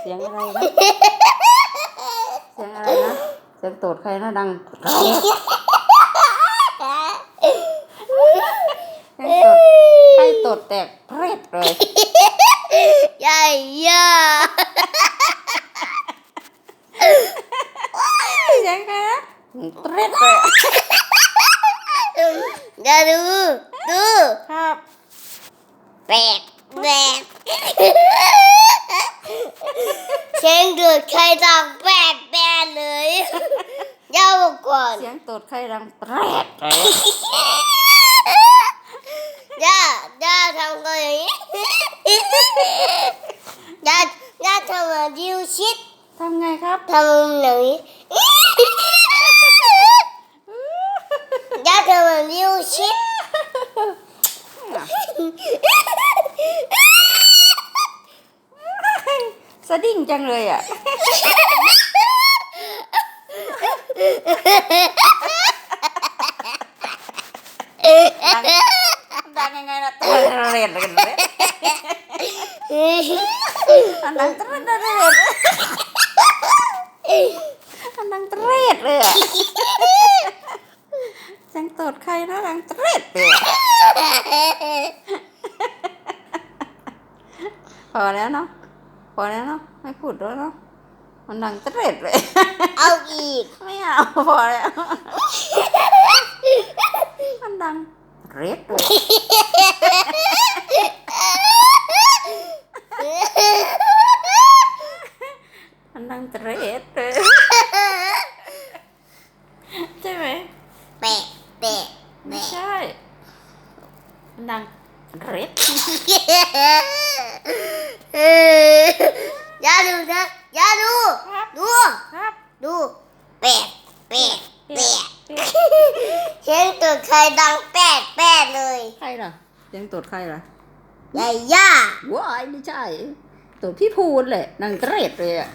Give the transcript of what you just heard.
เสียงอะไรนะ เสียงอะไรนะ เสียงตดใครนะดังแกรกเสียงตดใครตดแตกเพรดเลยใหญ่ยาเสียงใครนะเพรดเลยอย่าดู ดู ครับแปลกแปลกเสียง ดูดใครดังแปลกแปลกเลยยาวก่อนเสียงตดใครดังเพรดเลยย่าย่าทำกันอย่างนี้ย่าย่าทำแบบดิวชิดทำไงครับทำอย่างนี้ย่าทำแบบดิวชิด สะ ดิ้งจังเลยอะ ดังยังไงล่ะเตะเรดกันเลยอันดังเตะเรดเลยอันดังเตะเรดเลยอะเสียงตดใครนะดังเตะเรดเลยพอแล้วเนาะ พอแล้วเนาะไม่พูดแล้วเนาะมันดังเตะเรดเลย เอาอีก ไม่เอาพอแล้ว มันดังเรดเลยมันดังเตรดเลยใช่ไหมแปะแปะไม่ใช่ มันดังเรดอย่าดูนะอย่าดูครับดู ครับ ดูแปดแปดแปดเสียงตัวใครดังแปดแปดเลยใครล่ะเสียงตดใครล่ะใหญ่ย่าว้ายไม่ใช่ตดพี่พูนแหละดังเตรดเลยอะ